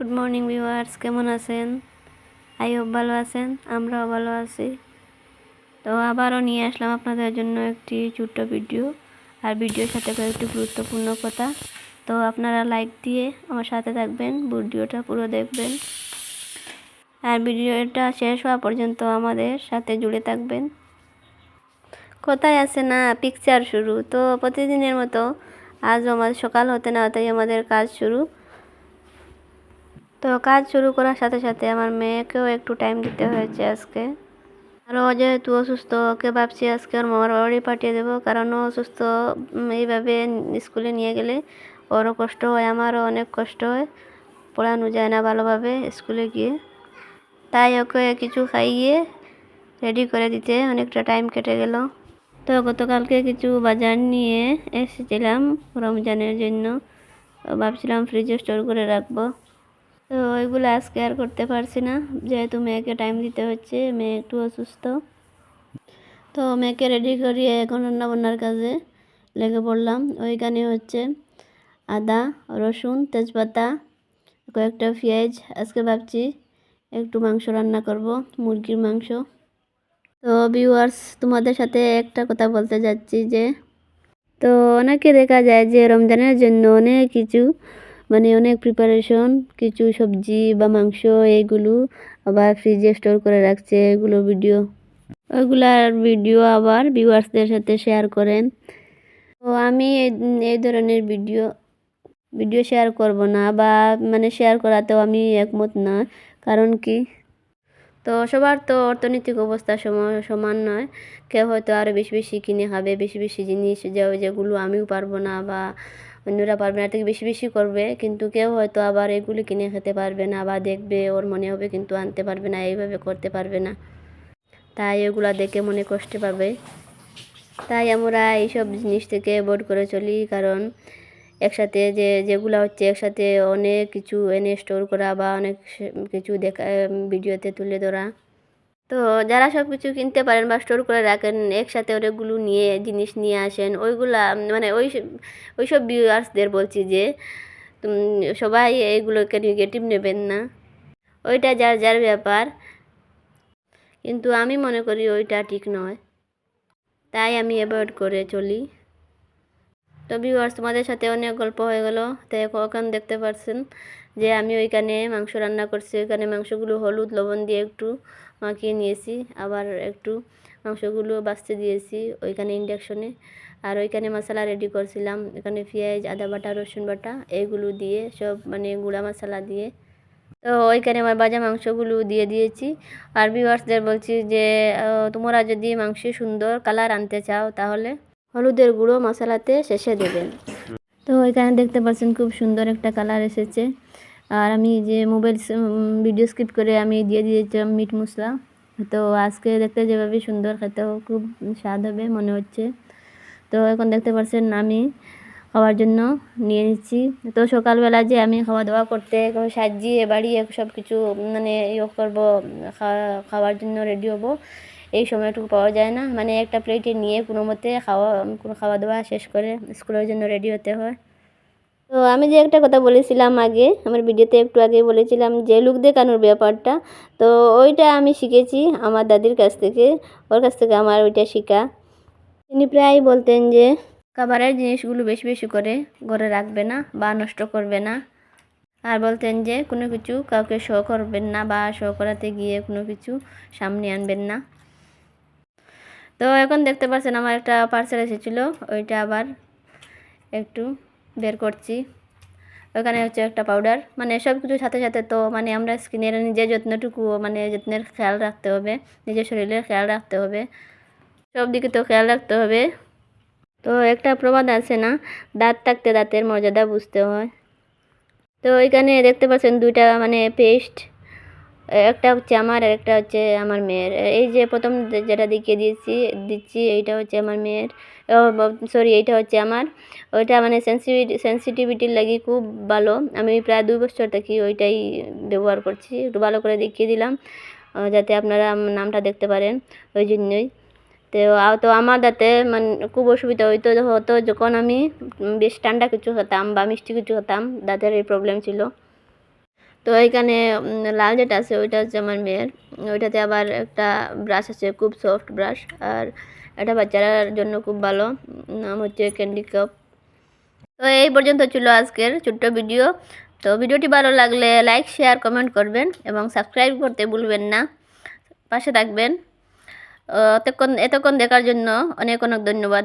Good morning viewers কেমন আছেন? I hope ভালো আছেন? আমরাও ভালো আছি। তো আবারও নিয়ে আসলাম আপনাদের জন্য একটি ছোট্ট ভিডিও। আর ভিডিওর সাথে কয়েকটি গুরুত্বপূর্ণ কথা। তো আপনারা লাইক দিয়ে আমার সাথে থাকবেন, ভিডিওটা পুরো দেখবেন। আর ভিডিওটা শেষ হওয়া পর্যন্ত আমাদের সাথে জুড়ে থাকবেন। কোথায় আছে না? পিকচার শুরু। তো প্রতিদিনের মতো আজ আমাদের সকাল হতে না হতেই আমাদের কাজ শুরু। তো কাজ শুরু করার সাথে সাথে আমার মেয়েকেও একটু টাইম দিতে হয়েছে আজকে। আর ও যেহেতু অসুস্থ, ওকে ভাবছি আজকে ওর মামার বাড়ি পাঠিয়ে দেবো। কারণ অসুস্থ এইভাবে স্কুলে নিয়ে গেলে ওরও কষ্ট হয়, আমারও অনেক কষ্ট হয়। পড়ানো যায় না ভালোভাবে স্কুলে গিয়ে। তাই ওকে কিছু খাইয়ে রেডি করে দিতে অনেকটা টাইম কেটে গেল। তো গতকালকে কিছু বাজার নিয়ে এসেছিলাম রমজানের জন্য। ভাবছিলাম ফ্রিজে স্টোর করে রাখব। তো ওইগুলো আজকে আর করতে পারছি না। যেহেতু মেয়েকে টাইম দিতে হচ্ছে, মেয়ে একটু অসুস্থ। তো মেয়েকে রেডি করিয়ে এখন রান্না বান্নার কাজে লেগে পড়লাম। ওইখানে হচ্ছে আদা, রসুন, তেজপাতা, কয়েকটা পেঁয়াজ। আজকে ভাবছি একটু মাংস রান্না করব, মুরগির মাংস। তো ভিউয়ার্স তোমাদের সাথে একটা কথা বলতে যাচ্ছি যে, তো অনেকে দেখা যায় যে রমজানের জন্য অনেক কিছু মানে অনেক প্রিপারেশন কিছু সবজি বা মাংস এইগুলো আবার ফ্রিজে স্টোর করে রাখছে এগুলো ভিডিও ওইগুলার ভিডিও আবার ভিউয়ার্সদের সাথে শেয়ার করেন। তো আমি এই ধরনের ভিডিও ভিডিও শেয়ার করব না বা মানে শেয়ার করাতেও আমি একমত না, কারণ কি? তো সবার তো অর্থনৈতিক অবস্থা সম- সমান নয়। কেউ হয়তো আরও বেশি বেশি কিনে খাবে, বেশি বেশি জিনিস যে, যেগুলো আমিও পারব না বা অন্যরা পারবে না থেকে বেশি বেশি করবে, কিন্তু কেউ হয়তো আবার এগুলি কিনে খেতে পারবে না বা দেখবে ওর মনে হবে কিন্তু আনতে পারবে না, এইভাবে করতে পারবে না। তাই এগুলা দেখে মনে কষ্ট পাবে। তাই আমরা এইসব জিনিস থেকে অ্যাভয়েড করে চলি, কারণ একসাথে যে, যেগুলো হচ্ছে একসাথে অনেক কিছু এনে স্টোর করা বা অনেক কিছু দেখা ভিডিওতে তুলে ধরা। তো যারা সব কিছু কিনতে পারেন বা স্টোর করে রাখেন, একসাথে অনেকগুলো নিয়ে জিনিস নিয়ে আসেন, ওইগুলা মানে ওই ওই সব ভিউয়ার্সদের বলছি যে সবাই এইগুলোকে নেগেটিভ নেবেন না। ওইটা যার যার ব্যাপার। কিন্তু আমি মনে করি ওইটা ঠিক নয়। তাই আমি অ্যাভয়েড করে চলি। তো ভিউয়ার্স তোমাদের সাথে অনেক গল্প হয়ে গেল। তো এখন দেখতে পাচ্ছেন যে আমি ওইখানে মাংস রান্না করছি, ওইখানে মাংসগুলো হলুদ, লবণ দিয়ে একটু মাখিয়ে নিয়েছি, আবার একটু মাংসগুলো বাছতে দিয়েছি ওইখানে ইন্ডাকশনে। আর ওইখানে মশলা রেডি করছিলাম, এখানে পেঁয়াজ, আদা বাটা, রসুন বাটা এইগুলো দিয়ে সব মানে গুঁড়া মশলা দিয়ে। তো ওইখানে আমার ভাজা মাংসগুলো দিয়ে দিয়েছি। আর ভিউয়ার্সদের বলছি যে তোমরা যদি মাংস সুন্দর কালার আনতে চাও তাহলে হলুদের গুঁড়ো মশলাতে শেষে দেবেন। তো এখানে দেখতে পাচ্ছেন খুব সুন্দর একটা কালার এসেছে। আর আমি যে মোবাইল ভিডিও স্কিপ করে আমি দিয়ে দিয়েছিলাম মিট মশলা। তো আজকে দেখতে যেভাবে সুন্দর খেতেও খুব স্বাদ হবে মনে হচ্ছে। তো এখন দেখতে পাচ্ছেন আমি খাওয়ার জন্য নিয়ে নিচ্ছি। তো সকালবেলা যে আমি খাওয়া দাওয়া করতে সাজিয়ে বাড়িয়ে সব কিছু মানে ইয়ে করব খাওয়া- খাওয়ার জন্য রেডি হব। এই সময়টুকু পাওয়া যায় না। মানে একটা প্লেটে নিয়ে কোনো মতে খাওয়া, কোনো খাওয়া দাওয়া শেষ করে স্কুলের জন্য রেডি হতে হয়। তো আমি যে একটা কথা বলেছিলাম আগে, আমার ভিডিওতে একটু আগে বলেছিলাম যে লুক দেখানোর ব্যাপারটা। তো ওইটা আমি শিখেছি আমার দাদির কাছ থেকে, ওর কাছ থেকে আমার ওইটা শেখা। তিনি প্রায় বলতেন যে, খাবারের জিনিসগুলো বেশি বেশি করে ঘরে রাখবে না বা নষ্ট করবে না। আর বলতেন যে, কোনো কিছু কাউকে শো করবেন না বা শো করাতে গিয়ে কোনো কিছু সামনে আনবেন না। তো এখন দেখতে পাচ্ছেন আমার একটা পার্সেল এসেছিল, ওইটা আবার একটু বের করছি। ওখানে হচ্ছে একটা পাউডার মানে সব কিছুর সাথে সাথে তো মানে আমরা স্কিনের নিজের যত্নটুকু মানে যত্নের খেয়াল রাখতে হবে, নিজের শরীরের খেয়াল রাখতে হবে। সব দিকে তো খেয়াল রাখতে হবে। তো একটা প্রবাদ আছে না, দাঁত থাকতে দাঁতের মর্যাদা বুঝতে হয়। তো ওইখানে দেখতে পাচ্ছেন দুইটা মানে পেস্ট একটা হচ্ছে আমার আর একটা হচ্ছে আমার মেয়ের। এই যে প্রথম যেটা দেখিয়ে দিয়েছি, দিচ্ছি, এইটা হচ্ছে আমার মেয়ের। সরি এইটা হচ্ছে আমার। ওইটা মানে সেন্সিটিভিটি সেন্সিটিভিটির লাগি খুব ভালো। আমি প্রায় দুই বছর থেকে ওইটাই ব্যবহার করছি। একটু ভালো করে দেখিয়ে দিলাম যাতে আপনারা নামটা দেখতে পারেন ওই জন্যই। তো তো আমার দাঁতে মানে খুব অসুবিধা হইতো হতো যখন আমি বেশ ঠান্ডা কিছু খেতাম বা মিষ্টি কিছু খেতাম দাঁতের এই প্রবলেম ছিল। তো এইখানে উম, লাল যেটা আছে ওইটা হচ্ছে আমার মেয়ের। ওইটাতে আবার একটা ব্রাশ আছে খুব সফট ব্রাশ আর এটা বাচ্চারার জন্য খুব ভালো। নাম হচ্ছে ক্যান্ডি কাপ তো এই পর্যন্ত ছিল আজকের ছোট্ট ভিডিও। তো ভিডিওটি ভালো লাগলে লাইক শেয়ার কমেন্ট করবেন এবং সাবস্ক্রাইব করতে ভুলবেন না। পাশে থাকবেন। এতক্ষণ এতক্ষণ দেখার জন্য অনেক অনেক ধন্যবাদ।